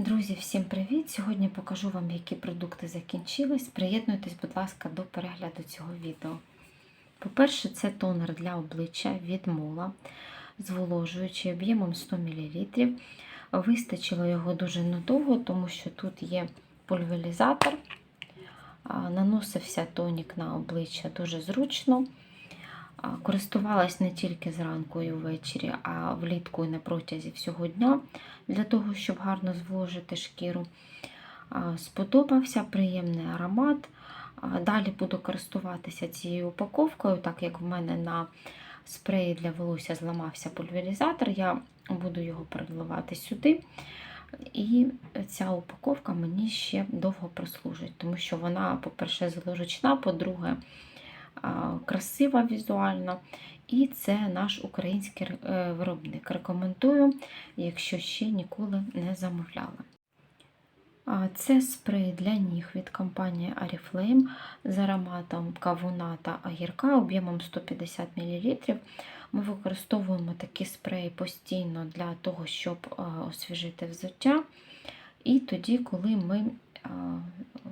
Друзі, всім привіт! Сьогодні покажу вам, які продукти закінчились. Приєднуйтесь, будь ласка, до перегляду цього відео. По-перше, це тонер для обличчя від Мола, зволожуючий об'ємом 100 мл. Вистачило його дуже надовго, тому що тут є пульверізатор. Наносився тонік на обличчя дуже зручно. Користувалась не тільки зранку і ввечері, а влітку і на протязі всього дня для того, щоб гарно зволожити шкіру. Сподобався приємний аромат. Далі буду користуватися цією упаковкою, так як в мене на спреї для волосся зламався пульверізатор, я буду його переливати сюди. І ця упаковка мені ще довго прослужить, тому що вона, по-перше, зручна, по-друге, красива візуально. І це наш український е, виробник. Рекомендую, якщо ще ніколи не замовляли. Це спрей для ніг від компанії Oriflame з ароматом кавуна та огірка об'ємом 150 мл. Ми використовуємо такі спреї постійно для того, щоб освіжити взуття. І тоді, коли ми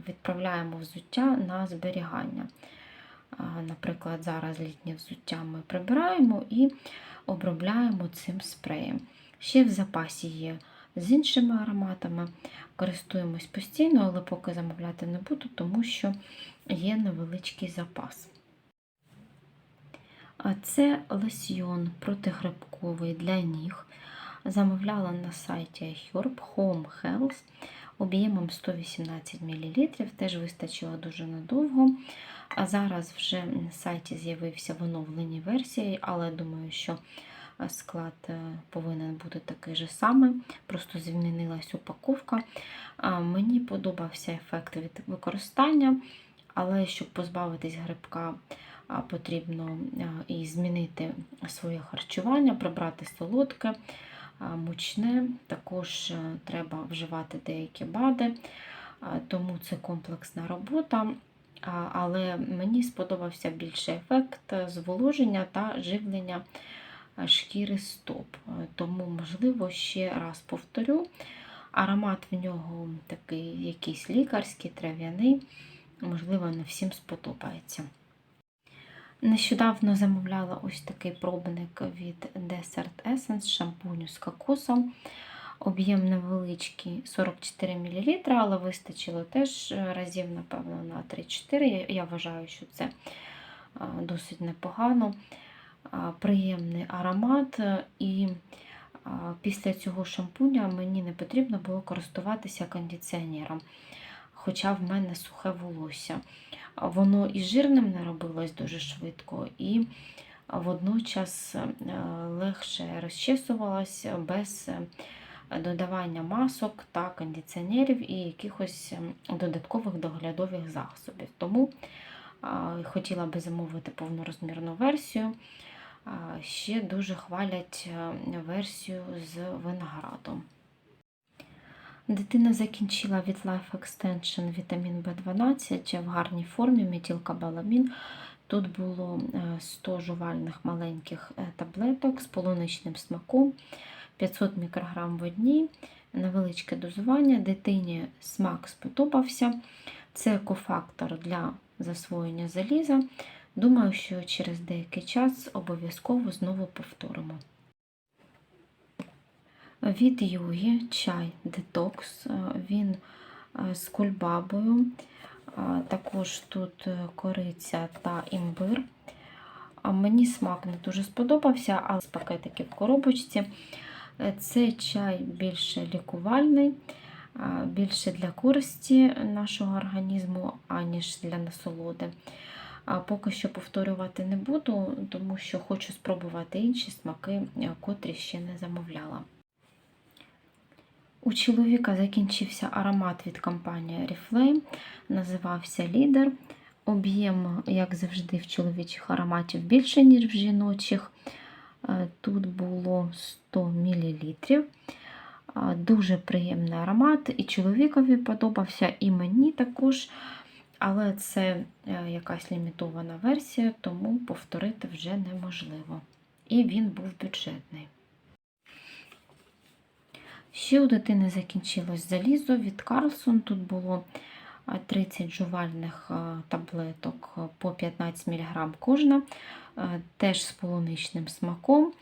відправляємо взуття на зберігання. Наприклад, зараз літнє взуття ми прибираємо і обробляємо цим спреєм. Ще в запасі є з іншими ароматами. Користуємось постійно, але поки замовляти не буду, тому що є невеличкий запас. Це лосьйон протигрибковий для ніг. Замовляла на сайті Herb Home Health об'ємом 118 мл, теж вистачило дуже надовго. А зараз вже на сайті з'явився в оновленій версії, але думаю, що склад е, повинен бути такий же самий, просто змінилась упаковка. Мені подобався ефект від використання, але щоб позбавитись грибка, потрібно і змінити своє харчування, прибрати солодке, мучне, також е, треба вживати деякі бади, тому це комплексна робота. Але мені сподобався більший ефект зволоження та живлення шкіри стоп. Тому, можливо, ще раз повторю, аромат в нього такий якийсь лікарський, трав'яний, можливо, не всім сподобається. Нещодавно замовляла ось такий пробник від Desert Essence шампуню з кокосом. Об'єм невеличкий 44 мл, але вистачило теж разів, напевно, на 3-4. Я вважаю, що це досить непогано, приємний аромат. І після цього шампуня мені не потрібно було користуватися кондиціонером, хоча в мене сухе волосся. Воно і жирним не робилось дуже швидко, і водночас е, легше розчесувалося без додавання масок та кондиціонерів і якихось ем, додаткових доглядових засобів. Тому хотіла би замовити повнорозмірну версію. Ще дуже хвалять е, версію з виноградом. Дитина закінчила від Life Extension вітамін В12 в гарній формі метілкобаламін. Тут було 100 е, жувальних маленьких е, таблеток з полуничним смаком. 500 мікрограм в одній, невеличке дозування. Дитині смак сподобався. Це кофактор для засвоєння заліза. Думаю, що через деякий час обов'язково знову повторимо. Від Югі чай детокс, він е, з кульбабою, також тут е, кориця та імбир. Мені смак не дуже сподобався, але з пакетиків в коробочці. Це чай більше лікувальний, більше для користі нашого організму, аніж для насолоди. Поки що повторювати не буду, тому що хочу спробувати інші смаки, котрі ще не замовляла. У чоловіка закінчився аромат від компанії Oriflame, називався Лідер. Об'єм, як завжди, в чоловічих ароматів більше, ніж в жіночих. Е, тут було 100 мл. Дуже приємний аромат, і чоловікові подобався, і мені також. Але це е, якась лімітована версія, тому повторити вже неможливо. І він був бюджетний. Ще у дитини закінчилось залізо від Карлсон. Тут було 30 жувальних таблеток по 15 мг кожна, теж з полуничним смаком.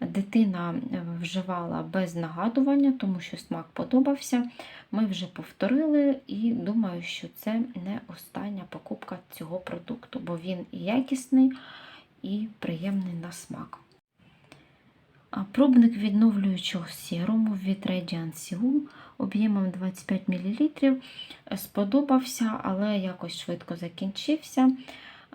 Дитина е, вживала без нагадування, тому що смак подобався. Ми вже повторили і думаю, що це не остання покупка цього продукту, бо він і якісний, і приємний на смак. Пробник відновлюючого серуму від Radiant Seal об'ємом 25 мл сподобався, але якось швидко закінчився.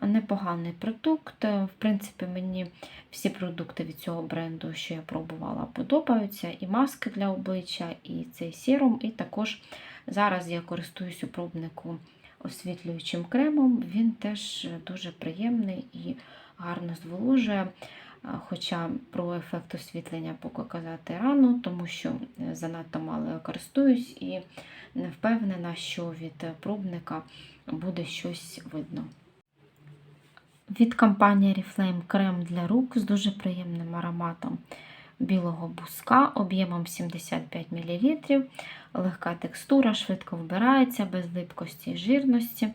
Непоганий продукт. В принципі, мені всі продукти від цього бренду, що я пробувала, подобаються. І маски для обличчя, і цей серум. І також зараз я користуюсь у пробнику освітлюючим кремом. Він теж дуже приємний і гарно зволожує. Хоча про ефект освітлення поки казати рано, тому що е, занадто мало я користуюсь і не впевнена, що від пробника буде щось видно. Від компанії Oriflame крем для рук з дуже приємним ароматом білого буска об'ємом 75 мл. Легка текстура, швидко вбирається, без липкості і жирності.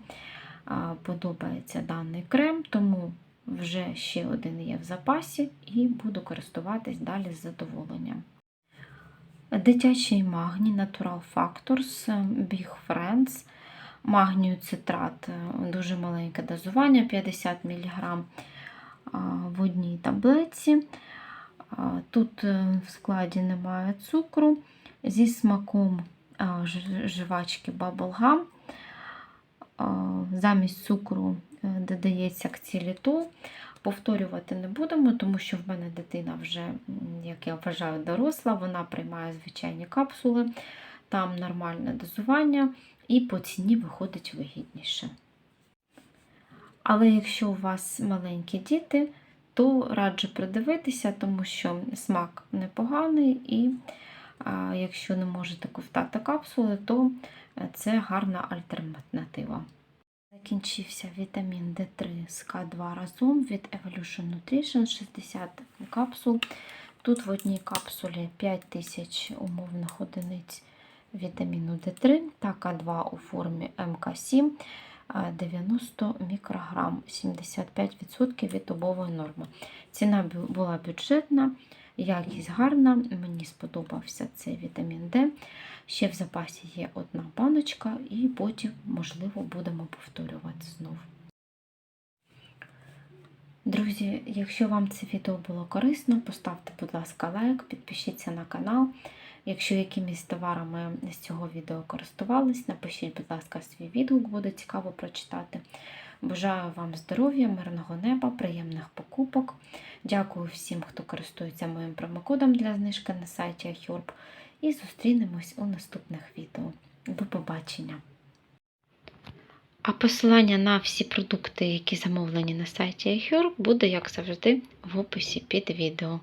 Подобається даний крем, тому вже ще один є в запасі і буду користуватись далі з задоволенням. Дитячий магній Natural Factors Big Friends. Магнію цитрат, дуже маленьке дозування, 50 мг в одній таблетці. Тут в складі немає цукру, зі смаком жвачки Bubble Gum. Замість цукру додається ксилітол. Повторювати не будемо, тому що в мене дитина вже, як я вважаю, доросла, вона приймає звичайні капсули, там нормальне дозування і по ціні виходить вигідніше. Але якщо у вас маленькі діти, то раджу придивитися, тому що смак непоганий, і а, якщо не можете ковтати капсули, то це гарна альтернатива. Закінчився вітамін D3 з К2 разом від Evolution Nutrition 60 капсул. Тут в одній капсулі 5000 умовних одиниць вітаміну D3 та К2 у формі МК7 90 мікрограм, 75% від добової норми. Ціна була бюджетна, якість гарна, мені сподобався цей вітамін D. Ще в запасі є одна баночка, і потім, можливо, будемо повторювати знову. Друзі, якщо вам це відео було корисно, поставте, будь ласка, лайк, підпишіться на канал. Якщо якимись товарами з цього відео користувались, напишіть, будь ласка, свій відгук, буде цікаво прочитати. Бажаю вам здоров'я, мирного неба, приємних покупок. Дякую всім, хто користується моїм промокодом для знижки на сайті iHerb. І зустрінемось у наступних відео. До побачення! А посилання на всі продукти, які замовлені на сайті iHerb, буде, як завжди, в описі під відео.